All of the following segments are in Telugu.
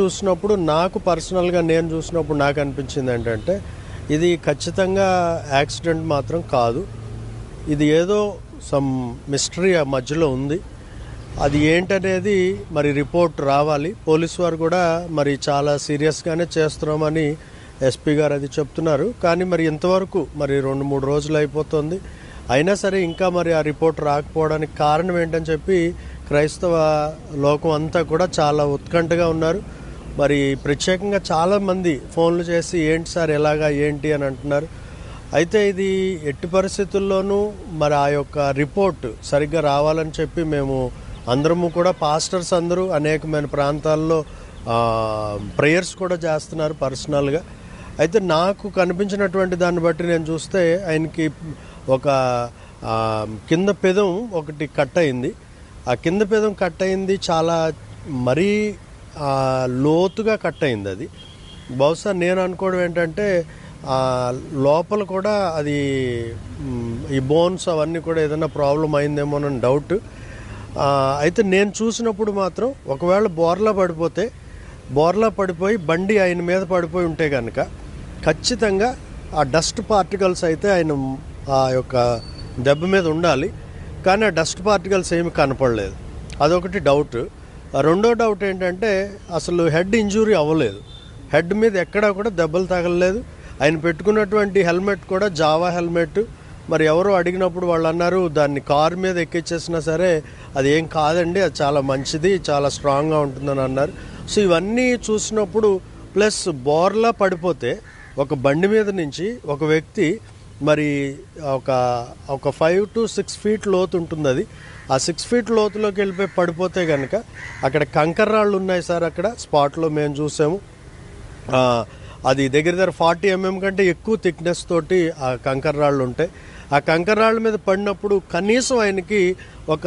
చూసినప్పుడు నాకు పర్సనల్గా నేను చూసినప్పుడు నాకు అనిపించింది ఏంటంటే ఇది ఖచ్చితంగా యాక్సిడెంట్ మాత్రం కాదు. ఇది ఏదో సమ్ మిస్టరీ ఆ మధ్యలో ఉంది. అది ఏంటనేది మరి రిపోర్ట్ రావాలి. పోలీస్ వారు కూడా మరి చాలా సీరియస్గానే చేస్తున్నామని ఎస్పీ గారు అది చెప్తున్నారు. కానీ మరి ఇంతవరకు మరి రెండు మూడు రోజులు అయిపోతుంది. అయినా సరే ఇంకా మరి ఆ రిపోర్ట్ రాకపోవడానికి కారణం ఏంటని చెప్పి క్రైస్తవ లోకం అంతా కూడా చాలా ఉత్కంఠగా ఉన్నారు. మరి ప్రత్యేకంగా చాలామంది ఫోన్లు చేసి ఏంటి సార్ ఎలాగా ఏంటి అని అంటున్నారు. అయితే ఇది ఎట్టి పరిస్థితుల్లోనూ మరి ఆ యొక్క రిపోర్ట్ సరిగ్గా రావాలని చెప్పి మేము అందరము కూడా పాస్టర్స్ అందరూ అనేకమైన ప్రాంతాల్లో ప్రేయర్స్ కూడా చేస్తున్నారు పర్సనల్గా. అయితే నాకు కనిపించినటువంటి దాన్ని బట్టి నేను చూస్తే ఆయనకి ఒక కింద పెదం ఒకటి కట్ అయింది. ఆ కింద పెదం కట్ అయింది చాలా మరీ లోతుగా కట్ అయింది అది. బహుశా నేను అనుకోవడం ఏంటంటే లోపల కూడా అది ఈ బోన్స్ అవన్నీ కూడా ఏదైనా ప్రాబ్లం అయిందేమోనని డౌట్. అయితే నేను చూసినప్పుడు మాత్రం ఒకవేళ బోర్లా పడిపోతే బోర్లా పడిపోయి బండి ఆయన మీద పడిపోయి ఉంటే కనుక ఖచ్చితంగా ఆ డస్ట్ పార్టికల్స్ అయితే ఆయన ఆ యొక్క దెబ్బ మీద ఉండాలి. కానీ ఆ డస్ట్ పార్టికల్స్ ఏమి కనపడలేదు. అదొకటి డౌట్. రెండో డౌట్ ఏంటంటే అసలు హెడ్ ఇంజురీ అవ్వలేదు. హెడ్ మీద ఎక్కడా కూడా దెబ్బలు తగలలేదు. ఆయన పెట్టుకున్నటువంటి హెల్మెట్ కూడా జావా హెల్మెట్. మరి ఎవరో అడిగినప్పుడు వాళ్ళు అన్నారు దాన్ని కారు మీద ఎక్కించేసినా సరే అది ఏం కాదండి అది చాలా మంచిది చాలా స్ట్రాంగ్గా ఉంటుందని అన్నారు. సో ఇవన్నీ చూసినప్పుడు ప్లస్ బోర్లా పడిపోతే ఒక బండి మీద నుంచి ఒక వ్యక్తి మరి ఒక ఒక ఫైవ్ టు సిక్స్ ఫీట్ లోతు ఉంటుంది అది. ఆ సిక్స్ ఫీట్ లోతులోకి వెళ్ళిపోయి పడిపోతే కనుక అక్కడ కంకర రాళ్ళు ఉన్నాయి సార్ అక్కడ. స్పాట్లో మేము చూసాము. అది దగ్గర దగ్గర ఫార్టీ ఎంఎం కంటే ఎక్కువ థిక్నెస్ తోటి ఆ కంకర రాళ్ళు ఉంటాయి. ఆ కంకర రాళ్ళ మీద పడినప్పుడు కనీసం ఆయనకి ఒక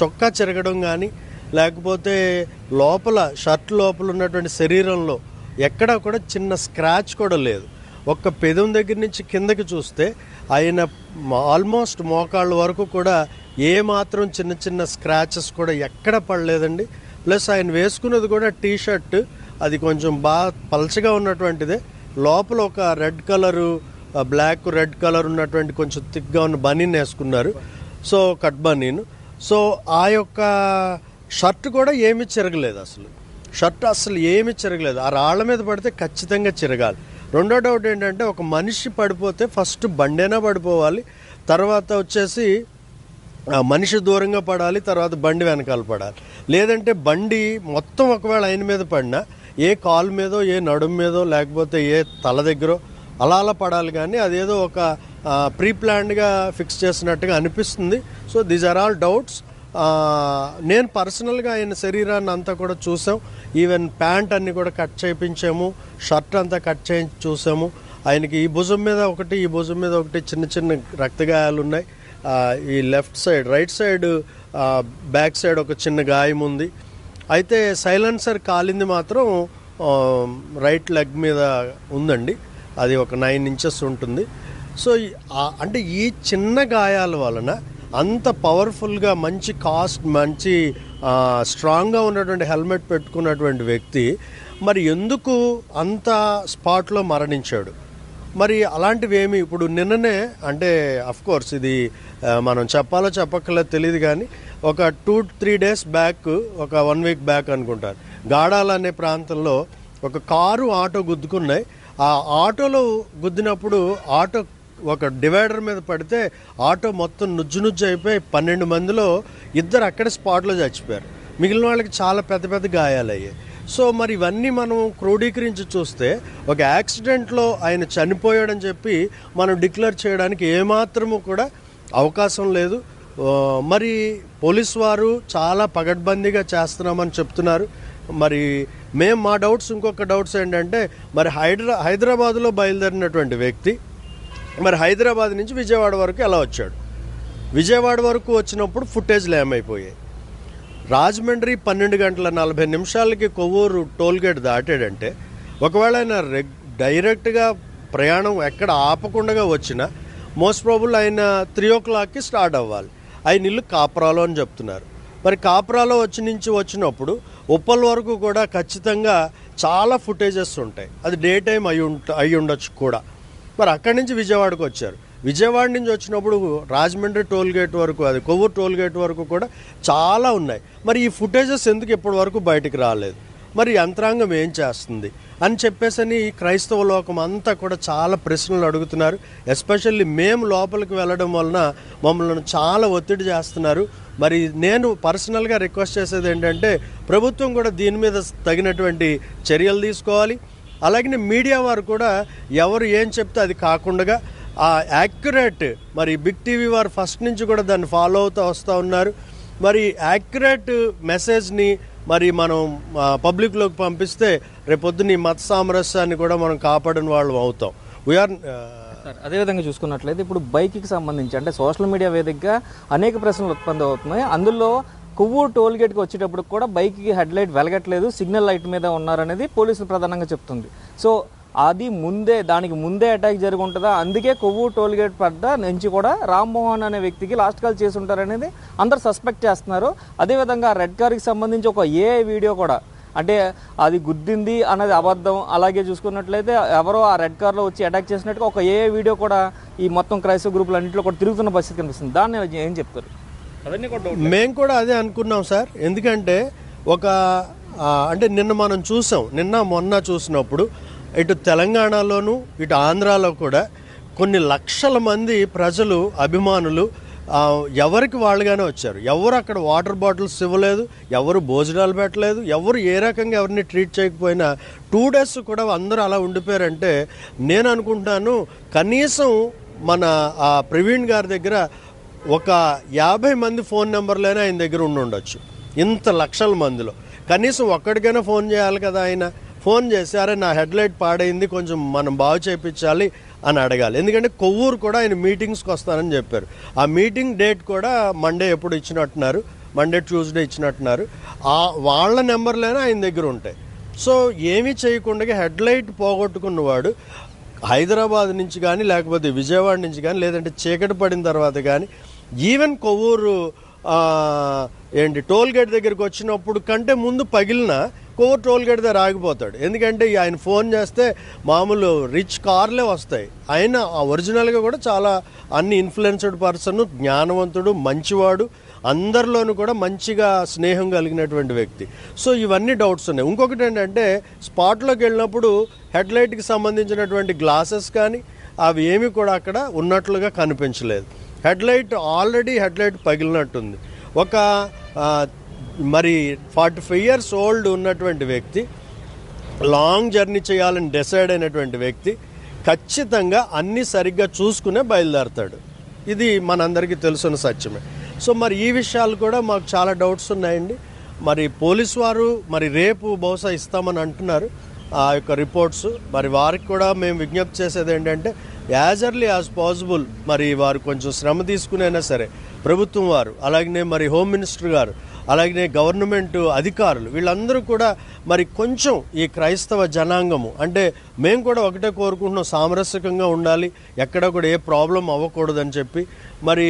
చొక్కా చెరగడం కానీ లేకపోతే లోపల షర్ట్ లోపల ఉన్నటువంటి శరీరంలో ఎక్కడా కూడా చిన్న స్క్రాచ్ కూడా లేదు. ఒక్క పెదం దగ్గర నుంచి కిందకి చూస్తే ఆయన ఆల్మోస్ట్ మోకాళ్ళ వరకు కూడా ఏ మాత్రం చిన్న చిన్న స్క్రాచెస్ కూడా ఎక్కడ పడలేదండి. ప్లస్ ఆయన వేసుకున్నది కూడా టీ షర్ట్ అది కొంచెం బాగా పల్చగా ఉన్నటువంటిదే. లోపల ఒక red colour black red colour ఉన్నటువంటి కొంచెం థిక్గా ఉన్న బనీన్ వేసుకున్నారు. సో కట్ బనీన్. సో ఆ యొక్క షర్ట్ కూడా ఏమీ చిరగలేదు అసలు. షర్ట్ అసలు ఏమీ చిరగలేదు. ఆ రాళ్ళ మీద పడితే ఖచ్చితంగా చిరగాలి. రెండో డౌట్ ఏంటంటే ఒక మనిషి పడిపోతే ఫస్ట్ బండైనా పడిపోవాలి. తర్వాత వచ్చేసి మనిషి దూరంగా పడాలి తర్వాత బండి వెనకాల పడాలి. లేదంటే బండి మొత్తం ఒకవేళ ఆయన మీద పడినా ఏ కాలు మీదో ఏ నడుము మీదో లేకపోతే ఏ తల దగ్గర అలా అలా పడాలి కానీ అదేదో ఒక ప్రీ ప్లాన్డ్గా ఫిక్స్ చేసినట్టుగా అనిపిస్తుంది. So these are all doubts నేను పర్సనల్గా ఆయన శరీరాన్ని అంతా కూడా చూసాం ఈవెన్ ప్యాంట్ అన్ని కూడా కట్ చేయించాము. షర్ట్ అంతా కట్ చేయించి చూసాము ఆయనకి ఈ భుజం మీద ఒకటి ఈ భుజం మీద ఒకటి చిన్న చిన్న రక్తగాయాలు ఉన్నాయి. ఈ left side right side back side ఒక చిన్న గాయం ఉంది. అయితే సైలెన్సర్ కాలింది మాత్రం రైట్ లెగ్ మీద ఉందండి. అది ఒక నైన్ ఇంచెస్ ఉంటుంది. సో అంటే ఈ చిన్న గాయాల వలన అంత పవర్ఫుల్గా మంచి కాస్ట్ మంచి స్ట్రాంగ్గా ఉన్నటువంటి హెల్మెట్ పెట్టుకున్నటువంటి వ్యక్తి మరి ఎందుకు అంత స్పాట్లో మరణించాడు? మరి అలాంటివి ఏమి? ఇప్పుడు నిన్ననే అంటే అఫ్ కోర్స్ ఇది మనం చెప్పాలో చెప్పక్కర్లేదు తెలియదు కానీ ఒక టూ త్రీ డేస్ బ్యాక్ ఒక వన్ వీక్ బ్యాక్ అనుకుంటారు. గాడాల అనే ప్రాంతంలో ఒక కారు ఆటో గుద్దుకున్నాయి. ఆ ఆటోలో గుద్దినప్పుడు ఆటో ఒక డివైడర్ మీద పడితే ఆటో మొత్తం నుజ్జు నుజ్జు అయిపోయి పన్నెండు మందిలో ఇద్దరు అక్కడే స్పాట్లో చచ్చిపోయారు. మిగిలిన వాళ్ళకి చాలా పెద్ద పెద్ద గాయాలయ్యాయి. సో మరి ఇవన్నీ మనం క్రోడీకరించి చూస్తే ఒక యాక్సిడెంట్లో ఆయన చనిపోయాడని చెప్పి మనం డిక్లేర్ చేయడానికి ఏమాత్రము కూడా అవకాశం లేదు. మరి పోలీస్ వారు చాలా పగడ్బందీగా చేస్తున్నామని చెప్తున్నారు. మరి మేము మా డౌట్స్ ఇంకొక డౌట్స్ ఏంటంటే మరి హైదరా హైదరాబాద్లో బయలుదేరినటువంటి వ్యక్తి మరి హైదరాబాద్ నుంచి విజయవాడ వరకు ఎలా వచ్చాడు? విజయవాడ వరకు వచ్చినప్పుడు ఫుటేజ్లు ఏమైపోయాయి రాజమండ్రి పన్నెండు గంటల నలభై నిమిషాలకి కొవ్వూరు టోల్గేట్ దాటాడంటే ఒకవేళ ఆయన రెగ్ డైరెక్ట్గా ప్రయాణం ఎక్కడ ఆపకుండా వచ్చినా మోస్ట్ ప్రాబుల్ ఆయన త్రీ ఓ క్లాక్కి స్టార్ట్ అవ్వాలి. ఆయన ఇల్లు కాపురాలో అని చెప్తున్నారు. మరి కాపురాలో వచ్చి నుంచి వచ్చినప్పుడు ఉప్పల్ వరకు కూడా ఖచ్చితంగా చాలా ఫుటేజెస్ ఉంటాయి. అది డే టైం అయి ఉంట అయి ఉండొచ్చు కూడా. మరి అక్కడి నుంచి విజయవాడకు వచ్చారు. విజయవాడ నుంచి వచ్చినప్పుడు రాజమండ్రి టోల్ గేట్ వరకు అది కొవ్వూరు టోల్ గేట్ వరకు కూడా చాలా ఉన్నాయి. మరి ఈ ఫుటేజెస్ ఎందుకు ఇప్పటి వరకు బయటకు రాలేదు? మరి యంత్రాంగం ఏం చేస్తుంది? అని చెప్పేసని క్రైస్తవ లోకం అంతా కూడా చాలా ప్రశ్నలు అడుగుతున్నారు. ఎస్పెషల్లీ మేము లోపలికి వెళ్ళడం వలన మమ్మల్ని చాలా ఒత్తిడి చేస్తున్నారు. మరి నేను పర్సనల్గా రిక్వెస్ట్ చేసేది ఏంటంటే ప్రభుత్వం కూడా దీని మీద తగినటువంటి చర్యలు తీసుకోవాలి. అలాగే మీడియా వారు కూడా ఎవరు ఏం చెప్తే అది కాకుండా ఆ యాక్యురేట్ మరి బిగ్ టీవీ వారు ఫస్ట్ నుంచి కూడా దాన్ని ఫాలో అవుతూ వస్తూ ఉన్నారు. మరి యాక్యురేట్ మెసేజ్ని మరి మనం పబ్లిక్లోకి పంపిస్తే రేపొద్దున ఈ మత సామరస్యాన్ని కూడా మనం కాపాడిన వాళ్ళు అవుతాం. వీఆర్ అదేవిధంగా చూసుకున్నట్లయితే ఇప్పుడు బైక్కి సంబంధించి అంటే సోషల్ మీడియా వేదికగా అనేక ప్రశ్నలు ఉత్పత్తి అవుతున్నాయి. అందులో కొవ్వూరు టోల్ గేట్కి వచ్చేటప్పుడు కూడా బైక్కి హెడ్ లైట్ వెలగట్లేదు సిగ్నల్ లైట్ మీద ఉన్నారనేది పోలీసులు ప్రధానంగా చెప్తుంది. సో అది ముందే దానికి ముందే అటాక్ జరిగి ఉంటుందా అందుకే కొవ్వూరు టోల్ గేట్ పడ్డ నుంచి కూడా రామ్మోహన్ అనే వ్యక్తికి లాస్ట్ కాల్ చేసి ఉంటారనేది అందరు సస్పెక్ట్ చేస్తున్నారు. అదేవిధంగా రెడ్ కార్కి సంబంధించి ఒక ఏ వీడియో కూడా అంటే అది గుద్దింది అన్నది అబద్ధం. అలాగే చూసుకున్నట్లయితే ఎవరో ఆ రెడ్ కార్లో వచ్చి అటాక్ చేసినట్టుగా ఒక ఏ వీడియో కూడా ఈ మొత్తం క్రైస్తవ గ్రూపులు అన్నింటిలో కూడా తిరుగుతున్న పరిస్థితి కనిపిస్తుంది. దాన్ని ఏం చెప్తారు? అవన్నీ కూడా డౌట్ మేము కూడా అదే అనుకున్నాం సార్. ఎందుకంటే ఒక అంటే నిన్న మనం చూసాం నిన్న మొన్న చూసినప్పుడు ఇటు తెలంగాణలోను ఇటు ఆంధ్రాలో కూడా కొన్ని లక్షల మంది ప్రజలు అభిమానులు ఎవరికి వాళ్ళుగానే వచ్చారు. ఎవరు అక్కడ వాటర్ బాటిల్స్ ఇవ్వలేదు ఎవరు భోజనాలు పెట్టలేదు ఎవరు ఏ రకంగా ఎవరిని ట్రీట్ చేయకపోయినా టూ డేస్ కూడా అందరూ అలా ఉండిపోయారంటే నేను అనుకుంటాను కనీసం మన ఆ ప్రవీణ్ గారి దగ్గర ఒక యాభై మంది ఫోన్ నెంబర్లైనా ఆయన దగ్గర ఉండి ఉండొచ్చు. ఇంత లక్షల మందిలో. కనీసం ఒక్కడికైనా ఫోన్ చేయాలి కదా ఆయన. ఫోన్ చేసి అరే నా హెడ్లైట్ పాడైంది కొంచెం మనం బాగు చేయించాలి అని అడగాలి. ఎందుకంటే కొవ్వూరు కూడా ఆయన మీటింగ్స్కి వస్తానని చెప్పారు. ఆ మీటింగ్ డేట్ కూడా మండే ఎప్పుడు ఇచ్చినట్టున్నారు. Monday Tuesday ఇచ్చినట్టున్నారు. ఆ వాళ్ళ నెంబర్లైనా ఆయన దగ్గర ఉంటాయి. సో ఏమీ చేయకుండా హెడ్లైట్ పోగొట్టుకున్నవాడు హైదరాబాద్ నుంచి కానీ లేకపోతే విజయవాడ నుంచి కానీ లేదంటే చీకటి పడిన తర్వాత కానీ ఈవెన్ కొవ్వూరు ఏంటి టోల్ గేట్ దగ్గరికి వచ్చినప్పుడు కంటే ముందు పగిలిన కో టోల్ గేట్ దగ్గర ఆగిపోతాడు. ఎందుకంటే ఈ ఆయన ఫోన్ చేస్తే మామూలు రిచ్ కార్లే వస్తాయి. ఆయన ఒరిజినల్గా కూడా చాలా అన్ని ఇన్ఫ్లుయెన్స్డ్ పర్సన్ జ్ఞానవంతుడు మంచివాడు అందరిలోనూ కూడా మంచిగా స్నేహం కలిగినటువంటి వ్యక్తి. సో ఇవన్నీ డౌట్స్ ఉన్నాయి. ఇంకొకటి ఏంటంటే స్పాట్లోకి వెళ్ళినప్పుడు హెడ్లైట్కి సంబంధించినటువంటి గ్లాసెస్ కానీ అవి ఏమి కూడా అక్కడ ఉన్నట్లుగా కనిపించలేదు. Headlight already headlight పగిలినట్టుంది. ఒక మరి ఫార్టీ ఫైవ్ ఇయర్స్ ఓల్డ్ ఉన్నటువంటి వ్యక్తి లాంగ్ జర్నీ చేయాలని డిసైడ్ అయినటువంటి వ్యక్తి ఖచ్చితంగా అన్ని సరిగ్గా చూసుకునే బయలుదేరతాడు. ఇది మనందరికీ తెలుసున్న సత్యమే. సో మరి ఈ విషయాలు కూడా మాకు చాలా డౌట్స్ ఉన్నాయండి. మరి పోలీస్ వారు మరి రేపు బహుశా ఇస్తామని అంటున్నారు ఆ యొక్క రిపోర్ట్స్. మరి వారికి కూడా మేము విజ్ఞప్తి చేసేది ఏంటంటే యాజ్ ఎర్లీ యాజ్ పాసిబుల్ మరి వారు కొంచెం శ్రమ తీసుకునైనా సరే ప్రభుత్వం వారు అలాగనే మరి హోమ్ మినిస్టర్ గారు అలాగనే గవర్నమెంట్ అధికారులు వీళ్ళందరూ కూడా మరి కొంచెం ఈ క్రైస్తవ జనాంగము అంటే మేము కూడా ఒకటే కోరుకుంటున్నాం సామరస్యకంగా ఉండాలి ఎక్కడ కూడా ఏ ప్రాబ్లం అవ్వకూడదని చెప్పి మరి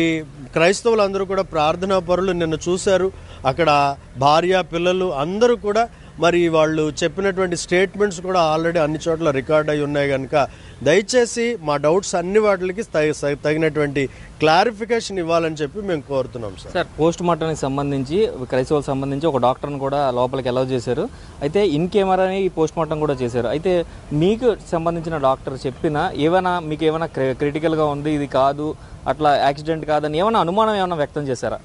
క్రైస్తవులందరూ కూడా ప్రార్థనా పరులు నిన్న చూశారు అక్కడ భార్య పిల్లలు అందరూ కూడా మరి వాళ్ళు చెప్పినటువంటి స్టేట్మెంట్స్ కూడా ఆల్రెడీ అన్ని చోట్ల రికార్డ్ అయి ఉన్నాయి కనుక దయచేసి మా డౌట్స్ అన్ని వాటికి తగ- తగినటువంటి క్లారిఫికేషన్ ఇవ్వాలని చెప్పి మేము కోరుతున్నాం సార్ సార్ పోస్ట్ మార్టంకి సంబంధించి క్రైస్తవులకు సంబంధించి ఒక డాక్టర్ని కూడా లోపలికి అలౌ చేశారు. అయితే ఇన్ కెమెరాని పోస్ట్ మార్టం కూడా చేశారు. అయితే మీకు సంబంధించిన డాక్టర్ చెప్పిన ఏమైనా మీకు ఏమైనా క్రిటికల్గా ఉంది ఇది కాదు అట్లా యాక్సిడెంట్ కాదని ఏమైనా అనుమానం ఏమైనా వ్యక్తం చేశారా?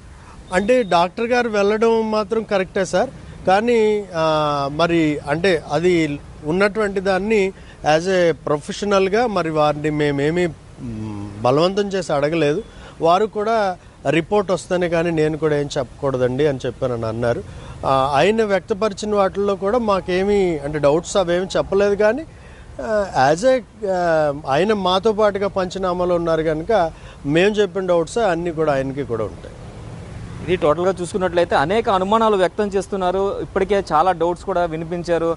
అంటే డాక్టర్ గారు వెళ్ళడం మాత్రం కరెక్టే సార్ కానీ మరి అంటే అది ఉన్నటువంటి దాన్ని యాజ్ ఏ ప్రొఫెషనల్గా మరి వారిని మేమేమి బలవంతం చేసి అడగలేదు. వారు కూడా రిపోర్ట్ వస్తేనే కానీ నేను కూడా ఏం చెప్పకూడదండి అని చెప్పానని అన్నారు. ఆయన వ్యక్తపరిచిన వాటిల్లో కూడా మాకేమీ అంటే డౌట్స్ అవేమి చెప్పలేదు కానీ యాజ్ ఏ ఆయన మాతో పాటుగా పంచనామాలో ఉన్నారు కనుక మేము చెప్పిన డౌట్స్ అన్నీ కూడా ఆయనకి కూడా ఉంటాయి. ఇది టోటల్గా చూసుకున్నట్లయితే అనేక అనుమానాలు వ్యక్తం చేస్తున్నారు. ఇప్పటికే చాలా డౌట్స్ కూడా వినిపించారు.